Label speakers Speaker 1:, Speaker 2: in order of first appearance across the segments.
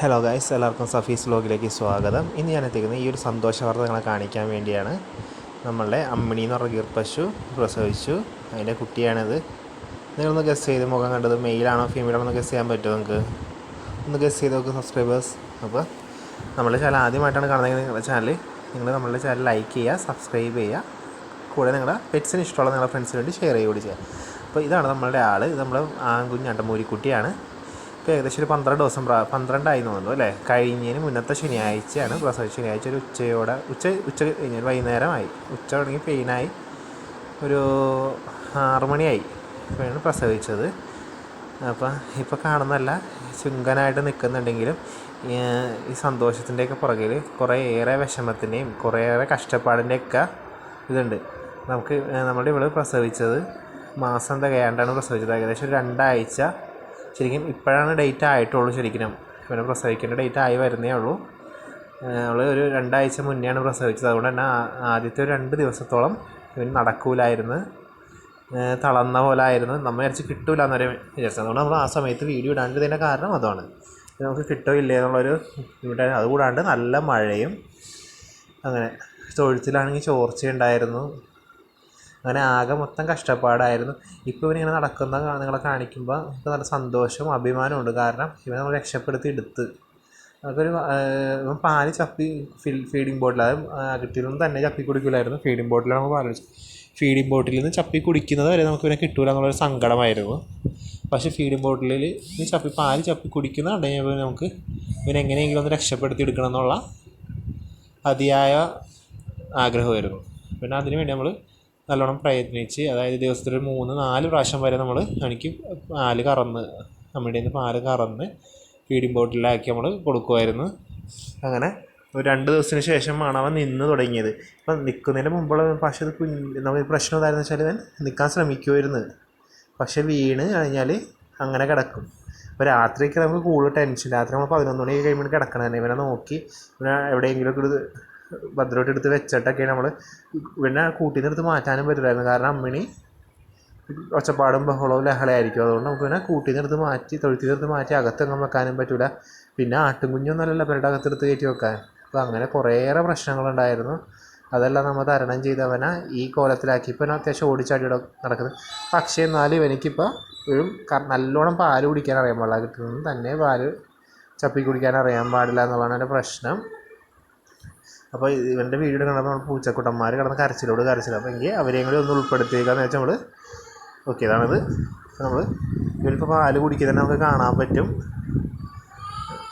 Speaker 1: Hello guys എല്ലാവർക്കും സഫീസ് വ്ലോഗിലേക്ക് സ്വാഗതം. ഇന്ന് ഞാൻ എത്തിക്കുന്നത് ഈ ഒരു സന്തോഷ വാർത്ത നിങ്ങളെ കാണിക്കാൻ വേണ്ടിയാണ്. നമ്മളുടെ അമ്മിണി എന്ന് പറഞ്ഞ ഗീർപ്പശു പ്രസവിച്ചു. അതിന്റെ കുട്ടിയാണിത്. നിങ്ങളൊന്ന് ഗസ് ചെയ്ത് മുഖം കണ്ടത് മെയിലാണോ ഫീമെയിലാണോ ഗസ് ചെയ്യാൻ പറ്റുമോ നിങ്ങൾക്ക്? ഒന്ന് ഗസ് ചെയ്ത് നോക്ക് സബ്സ്ക്രൈബേഴ്സ് അപ്പോൾ നമ്മളുടെ ചാനൽ ആദ്യമായിട്ടാണ് കാണുന്നത് നിങ്ങളുടെ ചാനൽ നിങ്ങൾ നമ്മളുടെ ചാനൽ ലൈക്ക് ചെയ്യുക സബ്സ്ക്രൈബ് ചെയ്യുക. കൂടെ നിങ്ങളുടെ പെറ്റ്സിന് ഇഷ്ടമുള്ള നിങ്ങളുടെ ഫ്രണ്ട്സിന് വേണ്ടി ഷെയർ ചെയ്യുക കൂടി ചെയ്യുക. അപ്പോൾ ഇതാണ് നമ്മളുടെ ആൾ ഇത് നമ്മൾ ആൺകുഞ്ഞാട്ട മൂരിക്കുട്ടിയാണ് ഇപ്പോൾ ഏകദേശം ഒരു പന്ത്രണ്ട് ദിവസം പന്ത്രണ്ടായി തോന്നുന്നു അല്ലേ? കഴിഞ്ഞതിന് മുന്നത്തെ ശനിയാഴ്ചയാണ് പ്രസവ ശനിയാഴ്ച ഒരു ഉച്ചയോടെ ഉച്ച ഉച്ച കഴിഞ്ഞ് വൈകുന്നേരമായി. ഉച്ച തുടങ്ങി പെയിനായി ഒരു ആറു മണിയായി അപ്പോഴാണ് പ്രസവിച്ചത്. അപ്പം ഇപ്പോൾ കാണുന്നതല്ല ചുങ്കനായിട്ട് നിൽക്കുന്നുണ്ടെങ്കിലും ഈ സന്തോഷത്തിന്റെയൊക്കെ പുറകിൽ കുറേയേറെ വിഷമത്തിന്റെയും കുറേയേറെ കഷ്ടപ്പാടിന്റെയൊക്കെ ഇതുണ്ട്. നമുക്ക് നമ്മുടെ ഇവിടെ പ്രസവിച്ചത് മാസം തികയാണ്ടാണ് പ്രസവിച്ചത്. ഏകദേശം രണ്ടാഴ്ച ശരിക്കും ഇപ്പോഴാണ് ഡേറ്റ് ആയിട്ടുള്ളൂ ശരിക്കും. ഇവനെ പ്രസവിക്കേണ്ട ഡേറ്റ് ആയി വരുന്നേ ഉള്ളൂ. അവൾ ഒരു രണ്ടാഴ്ച മുന്നെയാണ് പ്രസവിച്ചത്. അതുകൊണ്ട് തന്നെ ആദ്യത്തെ ഒരു രണ്ട് ദിവസത്തോളം ഇവൻ നടക്കൂലായിരുന്നു. തളർന്ന പോലെ ആയിരുന്നു. നമ്മൾ വിചാരിച്ച് കിട്ടൂല എന്നൊരു വിചാരിച്ചത്. അതുകൊണ്ട് നമ്മൾ ആ സമയത്ത് വീഡിയോ ഇടാണ്ടതിന്റെ കാരണം അതാണ് നമുക്ക് കിട്ടോ എന്നുള്ളൊരു ഇവിടെ അതുകൂടാണ്ട് നല്ല മഴയും അങ്ങനെ തൊഴുത്തിലാണെങ്കിൽ ചോർച്ചയുണ്ടായിരുന്നു. അങ്ങനെ ആകെ മൊത്തം കഷ്ടപ്പാടായിരുന്നു. ഇപ്പോൾ ഇവനിങ്ങനെ നടക്കുന്ന നിങ്ങളെ കാണിക്കുമ്പോൾ നമുക്ക് നല്ല സന്തോഷവും അഭിമാനവും അഭിമാനമുണ്ട് കാരണം ഇവനെ നമ്മൾ രക്ഷപ്പെടുത്തി എടുത്ത്. നമുക്കൊരു പാൽ ചപ്പി ഫിൽ ഫീഡിങ് ബോട്ടിൽ അത് അകത്തിൽ നിന്ന് തന്നെ ചപ്പി കുടിക്കില്ലായിരുന്നു ഫീഡിങ് ബോട്ടിലാണ് നമുക്ക് പാൽ ഫീഡിങ് ബോട്ടിൽ നിന്ന് ചപ്പി കുടിക്കുന്നത് വരെ നമുക്ക് ഇവനെ കിട്ടൂല എന്നുള്ളൊരു സങ്കടമായിരുന്നു. പക്ഷേ ഫീഡിങ് ബോട്ടിലിൽ ഈ ചപ്പി പാൽ ചപ്പി കുടിക്കുന്ന ഉണ്ടെങ്കിൽ നമുക്ക് ഇവനെ എങ്ങനെയെങ്കിലും ഒന്ന് രക്ഷപ്പെടുത്തി എടുക്കണം എന്നുള്ള അതിയായ ആഗ്രഹമായിരുന്നു. പിന്നെ അതിനുവേണ്ടി നമ്മൾ നല്ലോണം പ്രയത്നിച്ച് അതായത് ദിവസത്തിൽ ഒരു മൂന്ന് നാല് പ്രാവശ്യം വരെ നമ്മൾ എനിക്ക് പാൽ കറന്ന് നമ്മുടെ നിന്ന് പാൽ കറന്ന് ഫീഡിങ് ബോട്ടിലാക്കി നമ്മൾ കൊടുക്കുമായിരുന്നു അങ്ങനെ ഒരു രണ്ട് ദിവസത്തിന് ശേഷമാണ് അവൻ നിന്ന് തുടങ്ങിയത്. ഇപ്പം നിൽക്കുന്നതിന് മുമ്പുള്ള പക്ഷേ അത് കുഞ്ഞ് നമുക്ക് പ്രശ്നം എന്തായിരുന്നു വെച്ചാൽ ഇവൻ നിൽക്കാൻ ശ്രമിക്കുമായിരുന്നു പക്ഷെ വീണ് കഴിഞ്ഞാൽ അങ്ങനെ കിടക്കും. അപ്പോൾ രാത്രിയൊക്കെ നമുക്ക് കൂടുതൽ ടെൻഷൻ രാത്രി നമ്മൾ പതിനൊന്ന് മണി കഴിയുമ്പോൾ കിടക്കണം തന്നെ ഇവനെ നോക്കി ഇവനെ എവിടെയെങ്കിലുമൊക്കെ എടുത്ത് ഭദ്രമായിട്ട് എടുത്ത് വെച്ചിട്ടൊക്കെ നമ്മൾ പിന്നെ കൂട്ടി നിർത്ത് മാറ്റാനും പറ്റില്ലായിരുന്നു. കാരണം അമ്മിണി ഒച്ചപ്പാടും ബഹളവും ലഹളയായിരിക്കും. അതുകൊണ്ട് നമുക്ക് പിന്നെ കൂട്ടി നിർത്ത് മാറ്റി തൊഴുത്തി നിർത്ത് മാറ്റി അകത്തെങ്ങും വെക്കാനും പറ്റില്ല പിന്നെ ആട്ടുംകുഞ്ഞൊന്നുമല്ലല്ലോ പേരുടെ അകത്തെടുത്ത് കയറ്റി വെക്കാൻ. അപ്പോൾ അങ്ങനെ കുറേയേറെ പ്രശ്നങ്ങളുണ്ടായിരുന്നു. അതെല്ലാം നമ്മൾ തരണം ചെയ്തവനെ ഈ കോലത്തിലാക്കി. ഇപ്പം എന്നെ അത്യാവശ്യം ഓടിച്ചാടിയുടെ നടക്കുന്നത്. പക്ഷേ എന്നാലും ഇവനിക്കിപ്പോൾ ഒരു നല്ലോണം പാൽ കുടിക്കാൻ അറിയാൻ പാടില്ല. കിട്ടുന്നത് തന്നെ പാൽ ചപ്പി കുടിക്കാൻ അറിയാൻ പാടില്ല എന്നുള്ളതാണ് എന്റെ പ്രശ്നം. അപ്പോൾ ഇവന്റെ വീഡിയോ കണ്ടപ്പോൾ നമ്മൾ പൂച്ചക്കുട്ടന്മാർ കിടന്ന് കരച്ചിലോട് കരച്ചിൽ അപ്പോൾ എങ്കിൽ അവരെയും കൂടി ഒന്ന് ഉൾപ്പെടുത്തിയേക്കാന്ന് വെച്ചാൽ നമ്മൾ ഓക്കെ ഇതാണിത്. നമ്മൾ ഇവരിപ്പോൾ പാൽ കുടിക്കുന്നത് നമുക്ക് കാണാൻ പറ്റും.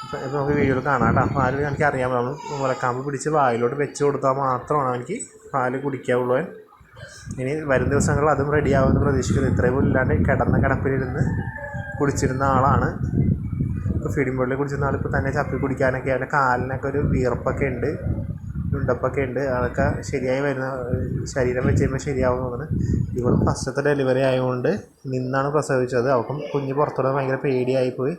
Speaker 1: ഇപ്പം ഇപ്പം നമുക്ക് വീഡിയോയിൽ കാണാം കേട്ടോ. പാൽ എനിക്ക് അറിയാൻ നമ്മൾ മുലക്കാമ്പ് പിടിച്ച് വായിലോട്ട് വെച്ച് കൊടുത്താൽ മാത്രമാണ് എനിക്ക് പാൽ കുടിക്കാവുള്ളൂ ഇനി വരും ദിവസങ്ങളിൽ അതും റെഡിയാവുമെന്ന് പ്രതീക്ഷിക്കുന്നു. ഇത്രയും ഇല്ലാണ്ട് കിടന്ന കിടപ്പിലിരുന്ന് കുടിച്ചിരുന്ന ആളാണ്. ഇപ്പോൾ ഫീഡിംഗ് ബോട്ടിൽ കുടിച്ചിരുന്ന ആളിപ്പോൾ തന്നെ ചപ്പി കുടിക്കാനൊക്കെ അവന്റെ കാലിനൊക്കെ ഒരു വീർപ്പൊക്കെ ഉണ്ട്. ഉണ്ടപ്പൊക്കെ ഉണ്ട് അതൊക്കെ ശരിയായി വരുന്ന ശരീരം വെച്ച് കഴിയുമ്പോൾ ശരിയാവും തോന്നുന്നു. ഇവൾ ഫസ്റ്റത്തെ ഡെലിവറി ആയതുകൊണ്ട് നിന്നാണ് പ്രസവിച്ചത്. അവൾക്കും കുഞ്ഞ് പുറത്തോടെ ഭയങ്കര പേടിയായിപ്പോയി.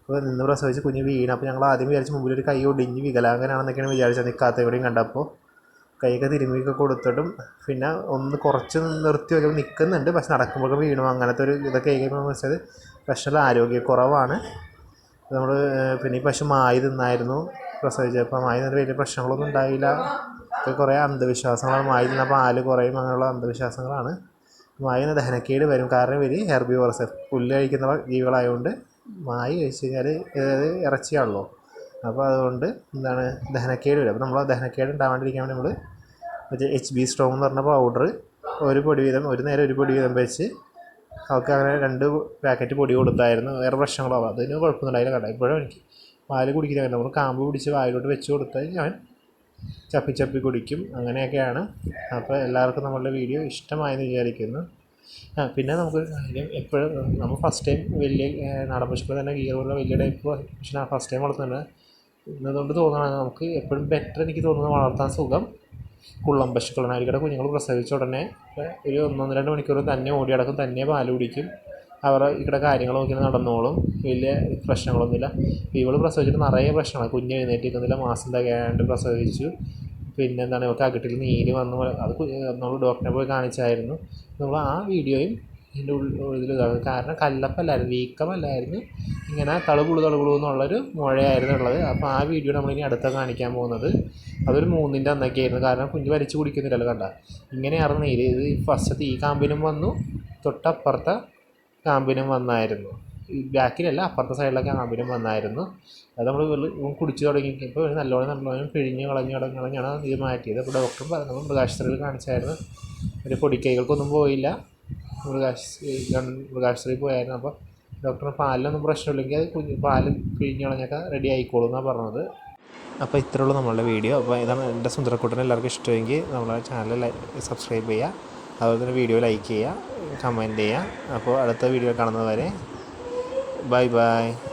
Speaker 1: അപ്പോൾ നിന്ന് പ്രസവിച്ച് കുഞ്ഞ് വീണ്. അപ്പോൾ ഞങ്ങൾ ആദ്യം വിചാരിച്ച് മുമ്പിൽ ഒരു കൈ ഒടിഞ്ഞ് വികലാംഗനാണെന്നൊക്കെയാണ് വിചാരിച്ചത് നിൽക്കാത്ത എവിടെയും കണ്ടപ്പോൾ കൈയൊക്കെ തിരുമ്മിയൊക്കെ കൊടുത്തിട്ടും പിന്നെ ഒന്ന് കുറച്ച് നിർത്തി വരുമ്പോൾ നിൽക്കുന്നുണ്ട് പക്ഷെ നടക്കുമ്പോഴൊക്കെ വീണു. അങ്ങനത്തെ ഒരു ഇതൊക്കെ കഴിക്കുമ്പോൾ വെച്ചത് പ്രശ്നമുള്ള ആരോഗ്യക്കുറവാണ്. നമ്മൾ പിന്നെ ഈ പശു മായി തിന്നായിരുന്നു പ്രസവിച്ചപ്പോൾ അതിനൊരു വലിയ പ്രശ്നങ്ങളൊന്നും ഉണ്ടായില്ല. ഒക്കെ കുറേ അന്ധവിശ്വാസങ്ങളാണ്. മായി തിന്നാൽ പാൽ കുറയും അങ്ങനെയുള്ള അന്ധവിശ്വാസങ്ങളാണ്. മായി തിന്നാൽ ദഹനക്കേട് വരും. കാരണം ഇവർ ഹെർബിവോറസ് പുല്ല് കഴിക്കുന്ന ജീവികളായതുകൊണ്ട് മായി കഴിച്ച് കഴിഞ്ഞാൽ ഇറച്ചിയാണല്ലോ. അപ്പോൾ അതുകൊണ്ട് എന്താണ് ദഹനക്കേട് വരും. അപ്പോൾ നമ്മൾ ദഹനക്കേട് ഉണ്ടാവാണ്ടിരിക്കാൻ വേണ്ടി നമ്മൾ മറ്റേ എച്ച് ബി സ്ട്രോങ് എന്ന് പറഞ്ഞ പൗഡർ ഒരു പൊടി വീതം ഒരു നേരം ഒരു പൊടി വീതം വെച്ച് അവർക്ക് അങ്ങനെ രണ്ട് പാക്കറ്റ് പൊടി കൊടുത്തായിരുന്നു. വേറെ പ്രശ്നങ്ങളോ അതിന് കുഴപ്പമൊന്നും ഉണ്ടായില്ല കണ്ട ഇപ്പോഴും എനിക്ക് പാൽ കുടിക്കുന്ന നമ്മൾ കാമ്പ് പിടിച്ച് വായിലോട്ട് വെച്ച് കൊടുത്താൽ ഞാൻ ചപ്പി ചപ്പി കുടിക്കും. അങ്ങനെയൊക്കെയാണ്. അപ്പോൾ എല്ലാവർക്കും നമ്മളുടെ വീഡിയോ ഇഷ്ടമായെന്ന് വിചാരിക്കുന്നു. ആ പിന്നെ നമുക്ക് എപ്പോഴും നമ്മൾ ഫസ്റ്റ് ടൈം വലിയ നടപ്പിച്ചപ്പോൾ തന്നെ ഗിയർ പോലുള്ള വലിയ ടൈപ്പ് പശുവിനെ ഫസ്റ്റ് ടൈം വളർത്തുന്നുണ്ട് എന്നതുകൊണ്ട് തോന്നുകയാണ് നമുക്ക് എപ്പോഴും ബെറ്റർ എനിക്ക് തോന്നുന്നത് വളർത്താൻ സുഖം. കുള്ളം പശുക്കളാണ്. അവരുടെ കുഞ്ഞുങ്ങൾ പ്രസവിച്ച ഉടനെ ഒരു ഒന്നൊന്ന് രണ്ട് മണിക്കൂർ തന്നെ ഓടി നടക്കും. തന്നെ പാൽ കുടിക്കും. അവരുടെ ഇവിടെ കാര്യങ്ങൾ നോക്കി നടന്നോളും. വലിയ പ്രശ്നങ്ങളൊന്നുമില്ല. ഇവൾ പ്രസവിച്ചിട്ട് നിറയെ പ്രശ്നങ്ങൾ കുഞ്ഞ് എഴുന്നേറ്റിരിക്കുന്നില്ല മാസം തികയാണ്ട് പ്രസവിച്ചു. പിന്നെന്താണ് ഇവർക്ക് അകട്ടിൽ നീര് വന്ന്. അത് നമ്മൾ ഡോക്ടറെ പോയി കാണിച്ചായിരുന്നു. നമ്മൾ ആ വീഡിയോയും ഇതിന്റെ ഉള്ളിൽ കാരണം കല്ലപ്പല്ലായിരുന്നു വീക്കമല്ലായിരുന്നു. ഇങ്ങനെ തളുകുളു തളുകുളു എന്നുള്ളൊരു മുഴയായിരുന്നു ഉള്ളത്. അപ്പോൾ ആ വീഡിയോ നമ്മളിനി അടുത്ത കാണിക്കാൻ പോകുന്നത്. അതൊരു മൂന്നിന്റെ അന്നൊക്കെ ആയിരുന്നു കാരണം കുഞ്ഞ് വലിച്ചു കുടിക്കുന്നില്ലല്ലോ കണ്ട. ഇങ്ങനെയായിരുന്നു നീര്. ഇത് ഫസ്റ്റത്തെ ഈ കാമ്പിനും വന്നു. തൊട്ടപ്പുറത്തെ കാമ്പിനും വന്നായിരുന്നു. ഈ ബാക്കിലല്ല അപ്പുറത്തെ സൈഡിലൊക്കെ കാമ്പിനും വന്നായിരുന്നു. അത് നമ്മൾ കുടിച്ചു തുടങ്ങിയപ്പോൾ നല്ലോണം നല്ലോണം പിഴിഞ്ഞ് കളഞ്ഞ് കളഞ്ഞ് കളഞ്ഞാണ് ഇത് മാറ്റിയത്. അപ്പോൾ ഡോക്ടർ പറഞ്ഞത് മൃഗാശുപത്രിയിൽ കാണിച്ചായിരുന്നു. ഒരു പൊടിക്കൈകൾക്കൊന്നും പോയില്ല. മൃഗാശുപത്രി മൃഗാശുപത്രിയിൽ പോയായിരുന്നു. അപ്പോൾ ഡോക്ടറിന് പാലിനൊന്നും പ്രശ്നമില്ലെങ്കിൽ അത് കുഞ്ഞ് പാൽ പിഴിഞ്ഞ് കളഞ്ഞൊക്കെ റെഡി ആയിക്കോളും എന്നാണ് പറഞ്ഞത്. അപ്പോൾ ഇത്രയുള്ളൂ നമ്മളുടെ വീഡിയോ. അപ്പോൾ ഇതാണ് എന്റെ സുന്ദരക്കൂട്ടൻ എല്ലാവർക്കും ഇഷ്ടമെങ്കിൽ നമ്മളെ ചാനൽ സബ്സ്ക്രൈബ് ചെയ്യുക. അതുപോലെ തന്നെ വീഡിയോ ലൈക്ക് ചെയ്യുക കമന്റ് ചെയ്യുക. അപ്പോൾ അടുത്ത വീഡിയോ കാണുന്നവരെ ബൈ ബൈ